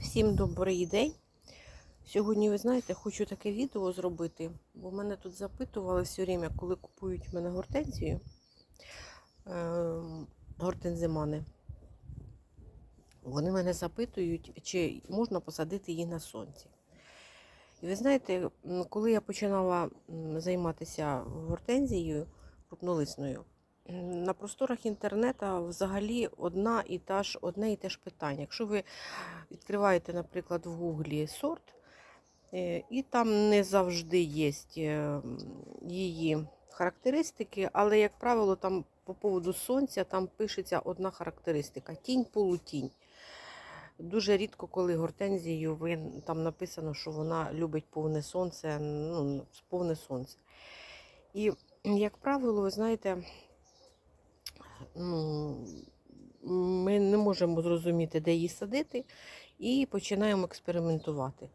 Всім добрий день. Сьогодні, ви знаєте, хочу таке відео зробити, бо мене тут запитували все время, коли купують в мене гортензію, е, гортензимани. Вони мене запитують, чи можна посадити її на сонці. І ви знаєте, коли я починала займатися гортензією крупнолисною, на просторах інтернету взагалі одна і та ж, одне і те ж питання. Якщо ви відкриваєте, наприклад, в гуглі сорт, е, і там не завжди є її характеристики, але, як правило, там по поводу сонця там пишеться одна характеристика тінь полутінь. Дуже рідко, коли гортензією ви, там написано, що вона любить повне сонце, ну, повне сонце. І, як правило, ви знаєте, ну, ми не можемо зрозуміти, де її садити, і починаємо експериментувати.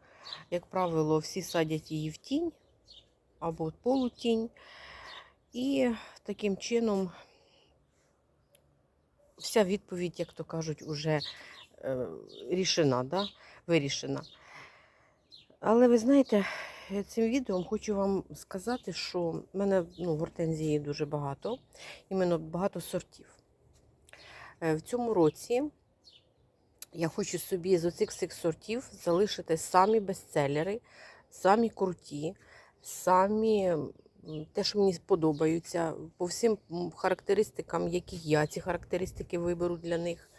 Як правило, всі садять її в тінь або в полутінь. І таким чином вся відповідь, як то кажуть, уже е, рішена, да? вирішена. Але ви знаєте, цим відео хочу вам сказати, що в мене ну, гортензії дуже багато, іменно багато сортів. Е, В цьому році я хочу собі з оцих всіх сортів залишити самі бестселери, самі круті, самі те, що мені сподобаються, по всім характеристикам, які я ці характеристики виберу для них.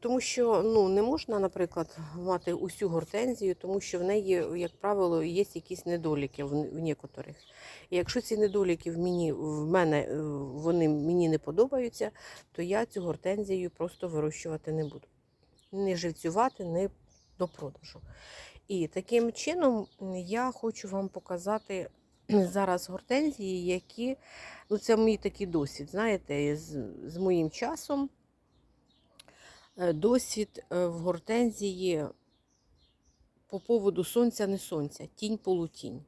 Тому що ну, не можна, наприклад, мати усю гортензію, тому що в неї, як правило, є якісь недоліки в, некоторих. І якщо ці недоліки в, мені, в мене е, вони мені не подобаються, то я цю гортензію просто вирощувати не буду. Не живцювати, не до продажу. І таким чином я хочу вам показати зараз гортензії, які, ну це мій такий досвід, знаєте, з, з моїм часом. Е, Досвід е, в гортензії по поводу сонця не сонця, тінь полутінь.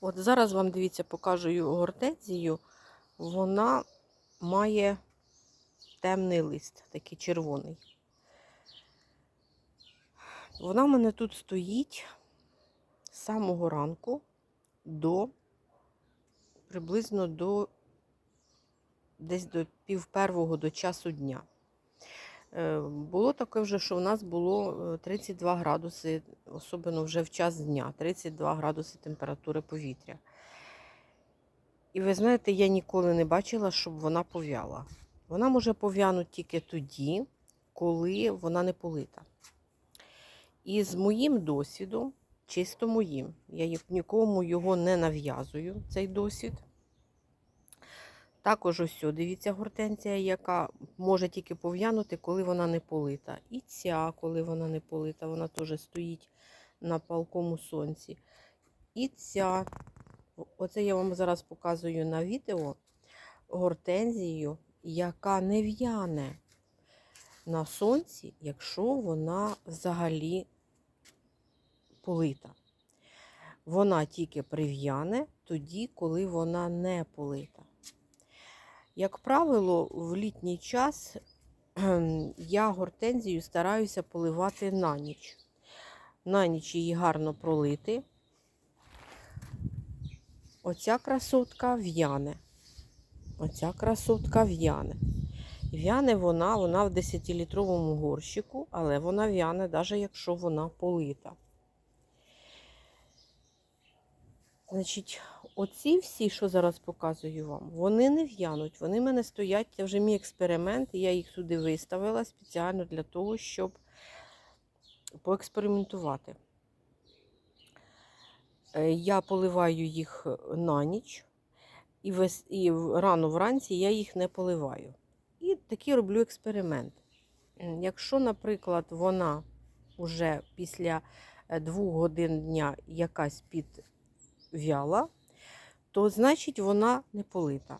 От зараз вам дивіться, покажу гортензію. Вона має темний лист, такий червоний. Вона в мене тут стоїть з самого ранку до приблизно до десь до пів первого до часу дня. Е, Було таке вже, що в нас було е, 32 градуси, особливо вже в час дня, 32 градуси температури повітря. І ви знаєте, я ніколи не бачила, щоб вона пов'яла. Вона може пов'янути тільки тоді, коли вона не полита. І з моїм досвідом, чисто моїм, я нікому його не нав'язую, цей досвід. Також ось, дивіться, гортензія, яка може тільки пов'янути, коли вона не полита. І ця, коли вона не полита, вона теж стоїть на палкому сонці. І ця, оце я вам зараз показую на відео гортензію, яка не в'яне на сонці, якщо вона взагалі полита. Вона тільки прив'яне тоді, коли вона не полита. Як правило, в літній час я гортензію стараюся поливати на ніч. На ніч її гарно пролити. Оця красотка в'яне. Оця красотка в'яне. В'яне вона, вона в 10-літровому горщику, але вона в'яне, навіть якщо вона полита. Значить, оці всі, що зараз показую вам, вони не в'януть. Вони в мене стоять, це вже мій експеримент, і я їх сюди виставила спеціально для того, щоб поекспериментувати. Е, Я поливаю їх на ніч, і, вес... і рано вранці я їх не поливаю. І такий роблю експеримент. Якщо, наприклад, вона вже після е, двох годин дня якась підв'яла, то значить вона не полита.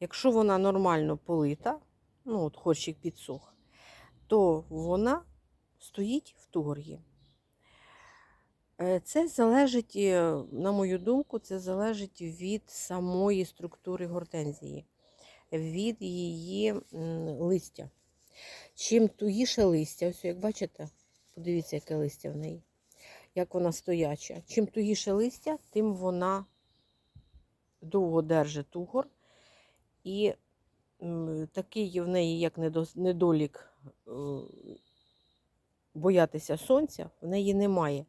Якщо вона нормально полита, ну от горщик підсох, то вона стоїть в тугор'ї. Е, Це залежить, е, на мою думку, це залежить від самої структури гортензії, від її листя. Чим тугіше листя, ось як бачите, подивіться, яке листя в неї, як вона стояча. Чим тугіше листя, тим вона довго держить тугор. І такий в неї, як недолік е, боятися сонця, в неї немає.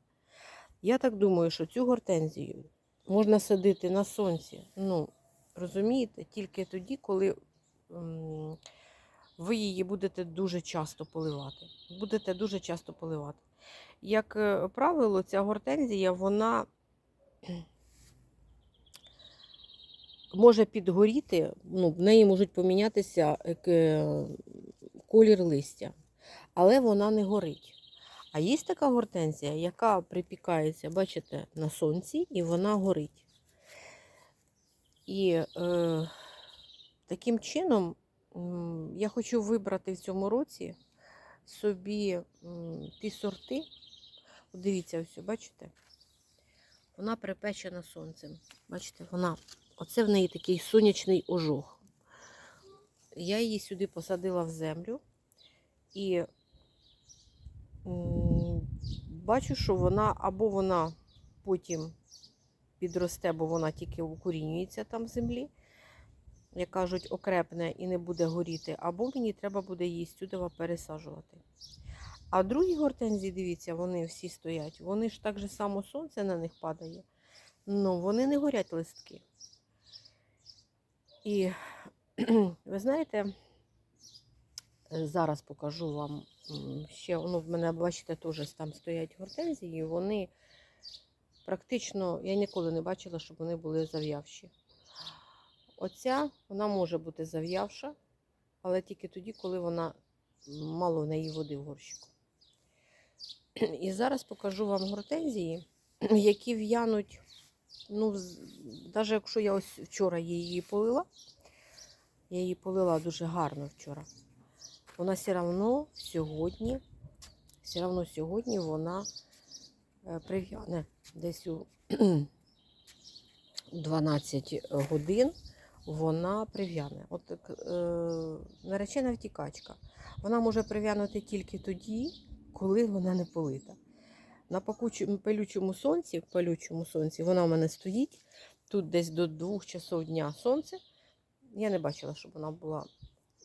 Я так думаю, що цю гортензію можна садити на сонці. Ну, розумієте, тільки тоді, коли ви її будете дуже часто поливати. Будете дуже часто поливати. Як е, правило, ця гортензія, вона може підгоріти, ну, в неї можуть помінятися е, колір листя, але вона не горить. А є така гортензія, яка припікається, бачите, на сонці, і вона горить. І е, таким чином я хочу вибрати в цьому році собі ті сорти. Дивіться, ось, бачите? Вона припечена сонцем. Бачите, вона, оце в неї такий сонячний ожог. Я її сюди посадила в землю і бачу, що вона або вона потім підросте, бо вона тільки укорінюється там в землі, як кажуть, окрепне і не буде горіти, або мені треба буде її сюди пересаджувати. А другі гортензії, дивіться, вони всі стоять. Вони ж так же само сонце на них падає. Ну, вони не горять листки. І ви знаєте, зараз покажу вам ще, ну, в мене, бачите, теж там стоять гортензії, вони практично, я ніколи не бачила, щоб вони були зав'явші. Оця, вона може бути зав'явша, але тільки тоді, коли вона мало в неї води в горщику. І зараз покажу вам гортензії, які в'януть, ну, навіть якщо я ось вчора її полила, я її полила дуже гарно вчора. Вона все одно сьогодні, все одно сьогодні вона е, прив'яне десь у 12 годин вона прив'яне. От е, наречена втікачка. Вона може прив'янути тільки тоді, коли вона не полита. На пекучому, сонці, палючому сонці вона у мене стоїть. Тут десь до 2 часов дня сонце. Я не бачила, щоб вона була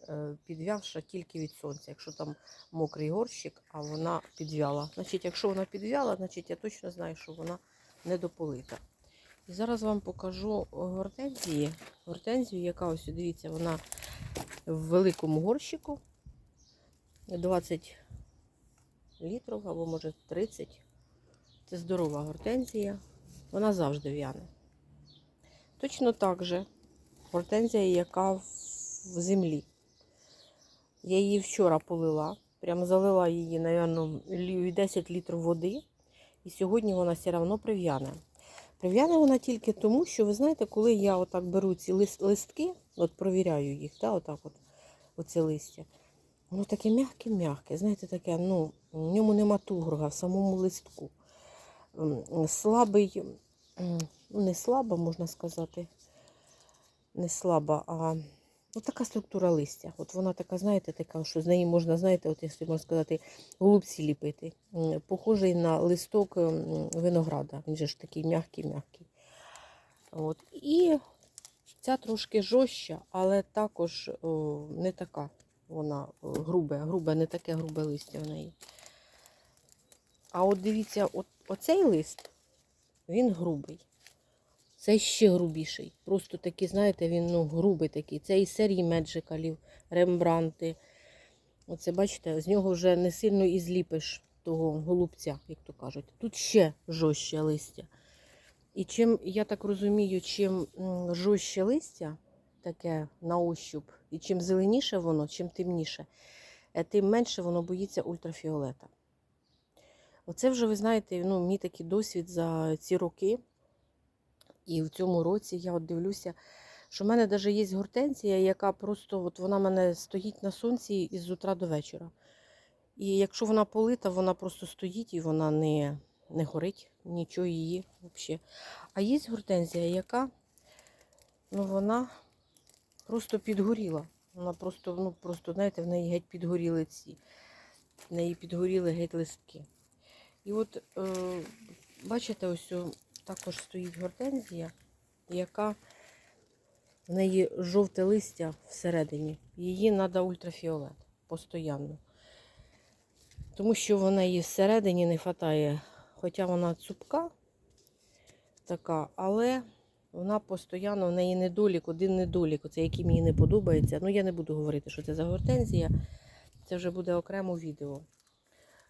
е, підв'явша тільки від сонця. Якщо там мокрий горщик, а вона підв'яла. Значить, якщо вона підв'яла, значить я точно знаю, що вона недополита. І зараз вам покажу гортензії. Гортензію, яка ось, дивіться, вона в великому горщику. 20 літрів або може 30. Це здорова гортензія. Вона завжди в'яне. Точно так же гортензія, яка в землі. Я її вчора полила, прям залила її, мабуть, 10 літрів води. І сьогодні вона все одно прив'яне. Прив'яне вона тільки тому, що ви знаєте, коли я отак беру ці лист, листки, от провіряю їх, да, отак от, оце листя. Воно таке м'яке-м'яке, знаєте, таке, ну, в ньому нема тугрога в самому листку. Слабий, ну не слаба, можна сказати, не слаба, а ну, така структура листя. От вона така, знаєте, така, що з неї можна, знаєте, от якщо можна сказати, голубці ліпити. Похожий на листок винограда. Він же ж такий м'який-м'який. От. І ця трошки жорстча, але також о, не така. Вона о, грубе, грубе, не таке грубе листя в неї. А от дивіться, от, оцей лист, він грубий. Цей ще грубіший. Просто такий, знаєте, він ну, грубий такий. Це із серії меджикалів, рембранти. Оце, бачите, з нього вже не сильно і зліпиш того голубця, як то кажуть. Тут ще жорстче листя. І чим, я так розумію, чим жорстче листя, таке на ощуп, і чим зеленіше воно, чим темніше, е, тим менше воно боїться ультрафіолета. Оце вже, ви знаєте, ну, мій такий досвід за ці роки. І в цьому році я от дивлюся, що в мене навіть є гортензія, яка просто от вона мене стоїть на сонці із утра до вечора. І якщо вона полита, вона просто стоїть і вона не, не горить, нічого її взагалі. А є гортензія, яка ну, вона просто підгоріла. Вона просто, ну, просто, знаєте, в неї геть підгоріли ці. В неї підгоріли геть листки. І от, е, бачите, ось також стоїть гортензія, яка в неї жовте листя всередині. Її треба ультрафіолет постійно. Тому що вона її всередині не вистачає, хоча вона цупка така, але вона постійно, в неї недолік, один недолік, оце який мені не подобається. Ну, я не буду говорити, що це за гортензія. Це вже буде окремо відео.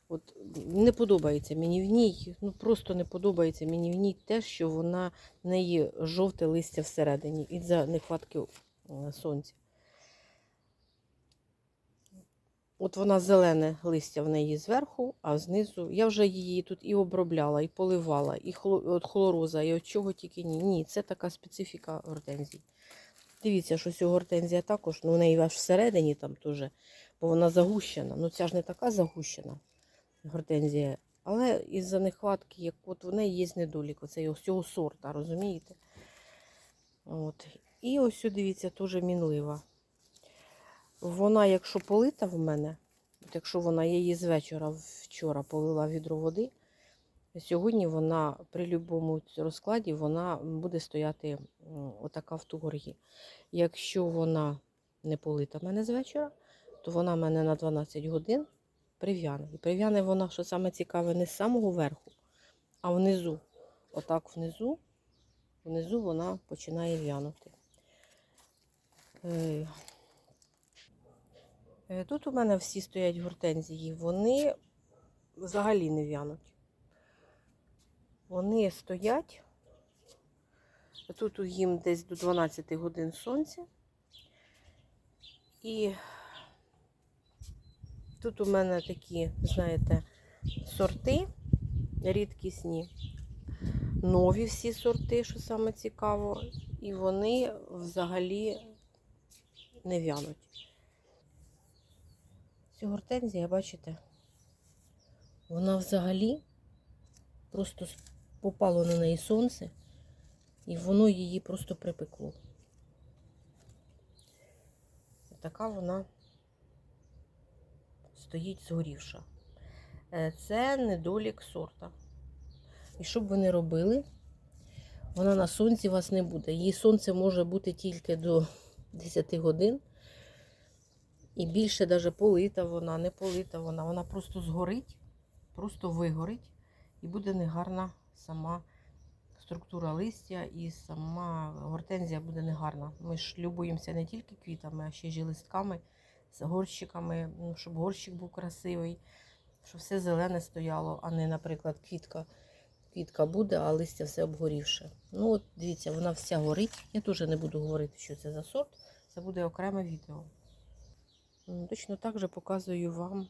От не подобається мені в ній, ну просто не подобається мені в ній те, що вона в неї жовте листя всередині із-за нехватки е, сонця. От вона зелене листя в неї зверху, а знизу. Я вже її тут і обробляла, і поливала, і хлороза, і от чого тільки ні. Ні, це така специфіка гортензій. Дивіться, що ця гортензія також, ну в неї аж всередині там теж, бо вона загущена. Ну ця ж не така загущена гортензія. Але із-за нехватки, як от в неї є недолік, оцей ось цього сорта, розумієте? От. І ось сюди, дивіться, теж мінлива. Вона, якщо полита в мене, от якщо вона її з вечора вчора полила відро води, сьогодні вона при будь-якому розкладі вона буде стояти отака в тугоргі. Якщо вона не полита в мене з вечора, то вона в мене на 12 годин прив'яне. І прив'яне вона, що саме цікаве, не з самого верху, а внизу. Отак внизу, внизу вона починає в'янути. Е, Е, Тут у мене всі стоять гортензії, вони взагалі не в'януть. Вони стоять. Тут їм десь до 12 годин сонця. І тут у мене такі, знаєте, сорти рідкісні, нові всі сорти, що саме цікаво, і вони взагалі не в'януть. Ця гортензія, бачите, вона взагалі просто попало на неї сонце, і воно її просто припекло. Така вона стоїть згорівша. Е, Це недолік сорта. І що б ви не робили, вона на сонці вас не буде. Її сонце може бути тільки до 10 годин. І більше даже полита вона, не полита вона, вона просто згорить, просто вигорить, і буде негарна сама структура листя, і сама гортензія буде негарна. Ми ж любуємося не тільки квітами, а ще і листками, з горщиками, ну, щоб горщик був красивий, щоб все зелене стояло, а не, наприклад, квітка. Квітка буде, а листя все обгорівше. Ну, от дивіться, вона вся горить. Я теж не буду говорити, що це за сорт. Це буде окреме відео. Точно так же показую вам.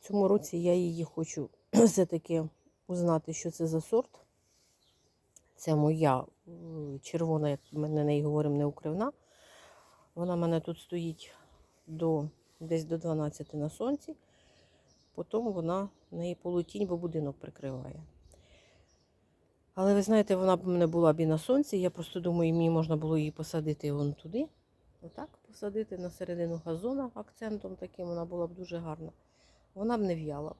В цьому році я її хочу все-таки узнати, що це за сорт. Це моя червона, як ми на неї говоримо, неукривна. Вона в мене тут стоїть до, десь до 12 на сонці. Потім вона в неї полутінь, бо будинок прикриває. Але ви знаєте, вона б мене була б і на сонці. Я просто думаю, мені можна було її посадити вон туди. Отак посадити на середину газона акцентом таким, вона була б дуже гарна. Вона б не в'яла б.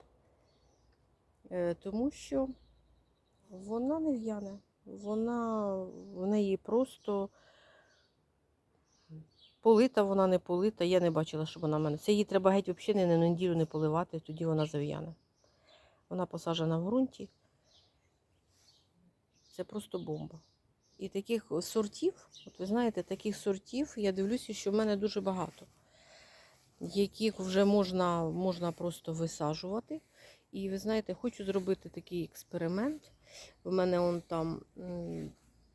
Е, тому що вона не в'яне. Вона в неї просто полита, вона не полита. Я не бачила, щоб вона в мене. Це їй треба геть взагалі на неділю не поливати, тоді вона зав'яне. Вона посаджена в ґрунті. Це просто бомба. І таких сортів, от ви знаєте, таких сортів, я дивлюся, що в мене дуже багато, яких вже можна, можна просто висаджувати. І ви знаєте, хочу зробити такий експеримент. У мене он там,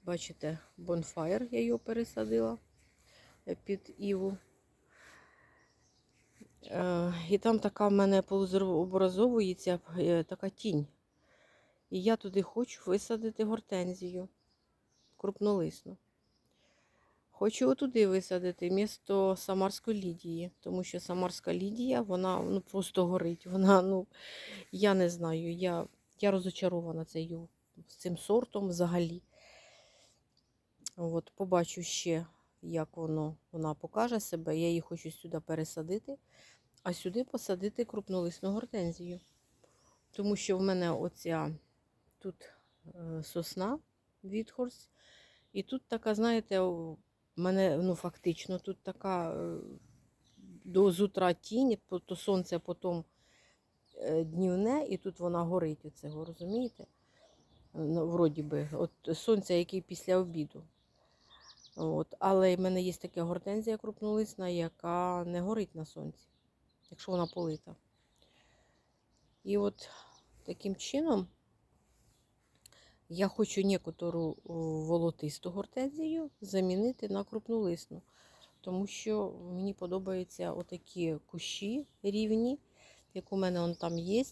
бачите, бонфаєр, я його пересадила е, під іву. Е, І там така в мене образовується е, така тінь. І я туди хочу висадити гортензію крупнолисну. Хочу отуди висадити місто Самарської лідії, тому що Самарська лідія, вона ну, просто горить. Вона, ну, я не знаю, я, я розочарована цією, цим сортом взагалі. От, побачу ще як воно, вона покаже себе. Я її хочу сюди пересадити, а сюди посадити крупнолисну гортензію. Тому що в мене оця тут е, сосна Вітхорс. І тут така, знаєте, в мене ну, фактично тут така е, до з утра тінь, то сонце потім е, днівне, і тут вона горить оцього, розумієте? Ну, вроді би, от сонця, який після обіду. От. Але в мене є така гортензія крупнолисна, яка не горить на сонці, якщо вона полита. І от таким чином я хочу некотору волотисту гортензію замінити на крупнолисну. Тому що мені подобаються отакі кущі рівні, як у мене он там є,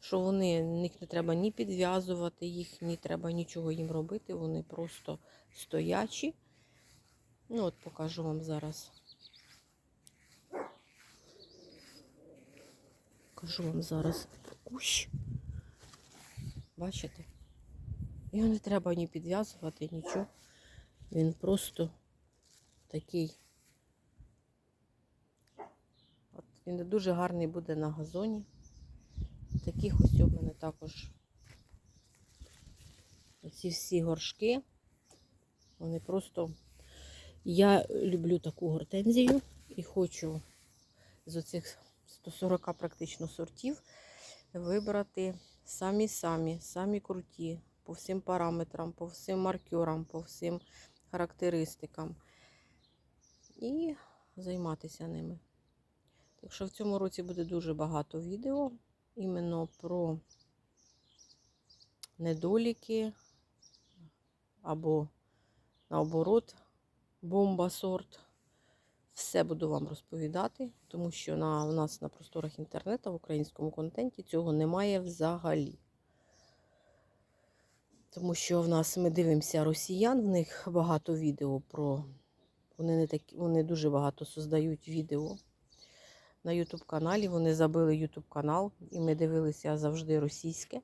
що вони, їх не треба ні підв'язувати, їх не треба нічого їм робити, вони просто стоячі. Ну, от покажу вам зараз. Покажу вам зараз кущ. Бачите? Його не треба ні підв'язувати, нічого. Він просто такий. От він дуже гарний буде на газоні. Таких ось у мене також ці всі горшки. Вони просто. Я люблю таку гортензію і хочу з оцих 140 практично сортів вибрати самі-самі, самі круті по всім параметрам, по всім маркерам, по всім характеристикам. І займатися ними. Так що в цьому році буде дуже багато відео іменно про недоліки або наоборот бомба сорт. Все буду вам розповідати, тому що на, у нас на просторах інтернету в українському контенті цього немає взагалі. Тому що в нас ми дивимося росіян, в них багато відео про. Вони не такі, вони дуже багато создають відео на YouTube каналі. Вони забили YouTube канал, і ми дивилися завжди російське.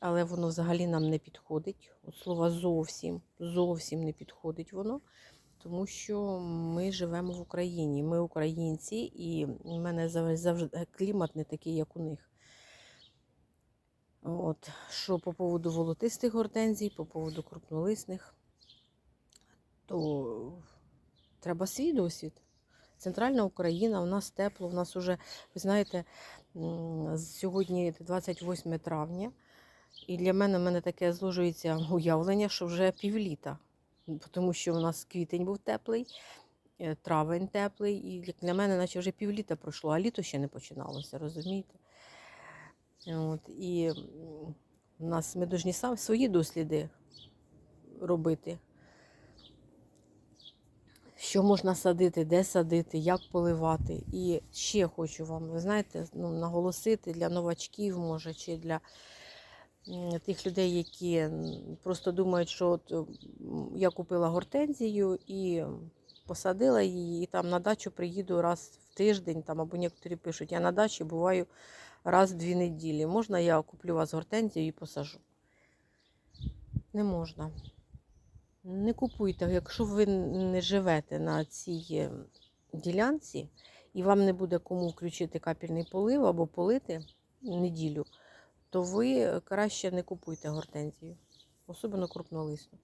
Але воно взагалі нам не підходить. От слова зовсім, зовсім не підходить воно. Тому що ми живемо в Україні. Ми українці, і в мене завжди клімат не такий, як у них. От, що по поводу волотистих гортензій, по поводу крупнолисних, то треба свій досвід. Центральна Україна, у нас тепло, у нас уже, ви знаєте, сьогодні 28 травня, і для мене, мене таке зложується уявлення, що вже півліта. Тому що у нас квітень був теплий, е, травень теплий, і як для мене, наче вже півліта пройшло, а літо ще не починалося, розумієте? От, і у нас ми повинні сам свої досліди робити. Що можна садити, де садити, як поливати. І ще хочу вам, ви знаєте, ну, наголосити для новачків, може, чи для тих людей, які просто думають, що от я купила гортензію і посадила її, і там на дачу приїду раз в тиждень, там, або некоторі пишуть, я на дачі буваю раз в дві неділі. Можна я куплю вас гортензію і посажу? Не можна. Не купуйте, якщо ви не живете на цій е, ділянці, і вам не буде кому включити капельний полив або полити неділю, то ви краще не купуйте гортензію, особливо крупнолисну.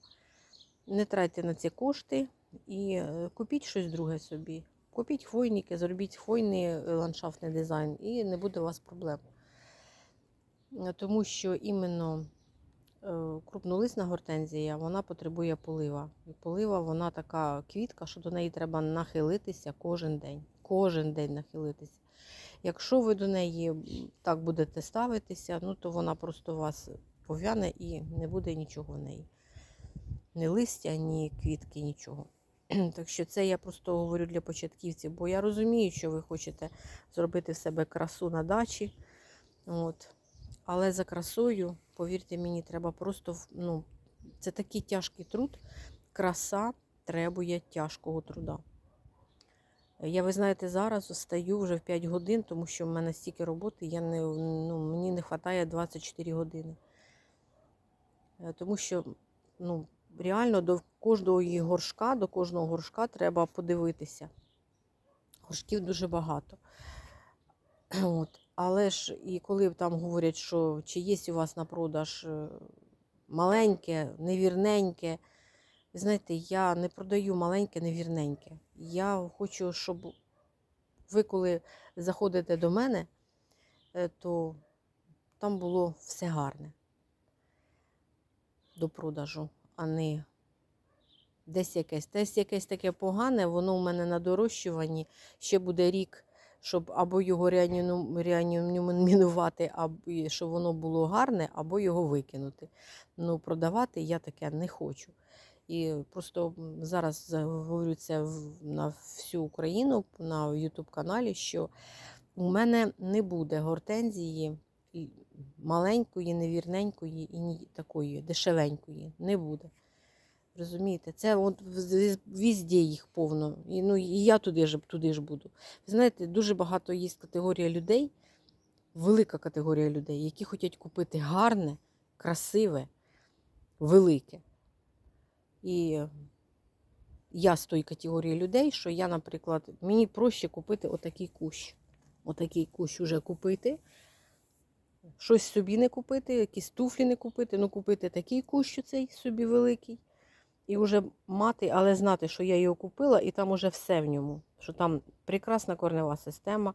Не тратьте на ці кошти і е, купіть щось друге собі. Купіть хвойники, зробіть хвойний е, ландшафтний дизайн, і не буде у вас проблем. Е, Тому що іменно крупнолисна гортензія вона потребує полива. І полива вона така квітка, що до неї треба нахилитися кожен день. Кожен день нахилитися. Якщо ви до неї так будете ставитися, ну то вона просто вас пов'яне і не буде нічого в неї. Ні листя, ні квітки, нічого. Так що це я просто говорю для початківців, бо я розумію, що ви хочете зробити в себе красу на дачі. От. Але за красою, повірте мені, треба просто ну, це такий тяжкий труд. Краса требує тяжкого труда. Я, ви знаєте, зараз встаю вже в 5 годин, тому що в мене стільки роботи, я не, ну, мені не вистачає 24 години. Е, Тому що ну, реально до кожного горшка, до кожного горшка треба подивитися. Горшків дуже багато. От. Але ж і коли там говорять, що чи є у вас на продаж е, маленьке, невірненьке, ви знаєте, я не продаю маленьке, невірненьке. Я хочу, щоб ви, коли заходите до мене, е, то там було все гарне до продажу, а не десь якесь. Десь якесь таке погане, воно у мене на дорощуванні ще буде рік, щоб або його реанімувати, або щоб воно було гарне, або його викинути. Ну, продавати я таке не хочу. І просто зараз говорю це на всю Україну на YouTube каналі, що у мене не буде гортензії маленької, невірненької і такої дешевенької. Не буде. Розумієте, це от везде їх повно. І, ну, і я туди ж, туди ж буду. Ви знаєте, дуже багато є категорія людей, велика категорія людей, які хочуть купити гарне, красиве, велике. І я з тої категорії людей, що я, наприклад, мені проще купити отакий кущ. Отакий кущ уже купити. Щось собі не купити, якісь туфлі не купити, ну купити такий кущ цей собі великий. І вже мати, але знати, що я його купила, і там уже все в ньому. Що там прекрасна корнева система,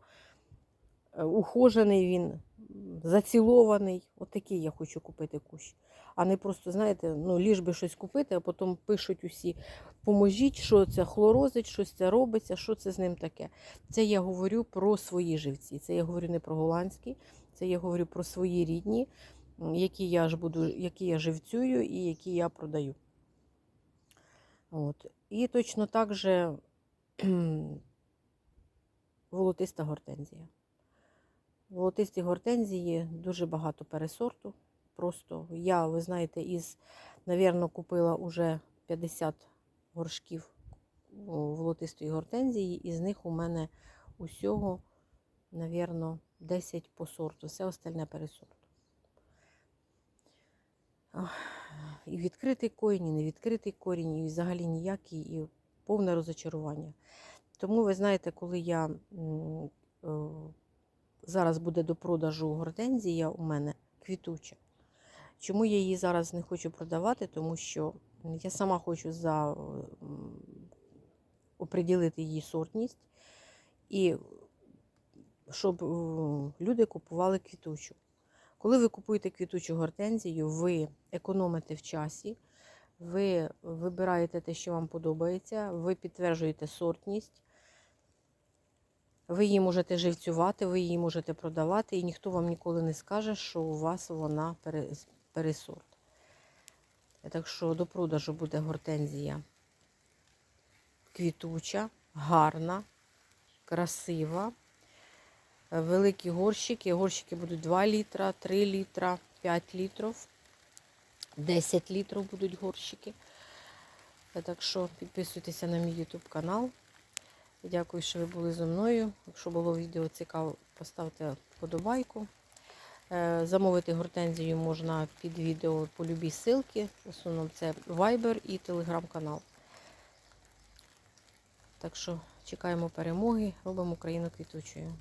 е, ухожений він, зацілований. Отакий я хочу купити кущ. А не просто, знаєте, ну, ліж би щось купити, а потім пишуть усі, поможіть, що це хлорозить, щось це робиться, що це з ним таке. Це я говорю про свої живці. Це я говорю не про голландські, це я говорю про свої рідні, які я ж буду, які я живцюю і які я продаю. От. І точно так же волотиста гортензія. Волотисті гортензії дуже багато пересорту. Просто я, ви знаєте, із, навірно, купила уже 50 горшків о, волотистої гортензії, із них у мене усього, навірно, 10 по сорту. Все остальне пересорт. І відкритий корінь, і невідкритий корінь, і взагалі ніякий, і повне розочарування. Тому ви знаєте, коли я е, зараз буде до продажу гортензія у мене квітуча. Чому я її зараз не хочу продавати? Тому що я сама хочу за, оприділити її сортність і щоб люди купували квітучу. Коли ви купуєте квітучу гортензію, ви економите в часі, ви вибираєте те, що вам подобається, ви підтверджуєте сортність, ви її можете живцювати, ви її можете продавати, і ніхто вам ніколи не скаже, що у вас вона пересорт. Так що до продажу буде гортензія квітуча, гарна, красива. Великі горщики. Горщики будуть 2 літра, 3 літра, 5 літрів, 10 літрів будуть горщики. Так що підписуйтеся на мій YouTube канал. Дякую, що ви були зі мною. Якщо було відео цікаво, поставте вподобайку. Е, Замовити гортензію можна під відео по любій ссылки. В основному це Viber і телеграм-канал. Так що чекаємо перемоги, робимо Україну квітучою.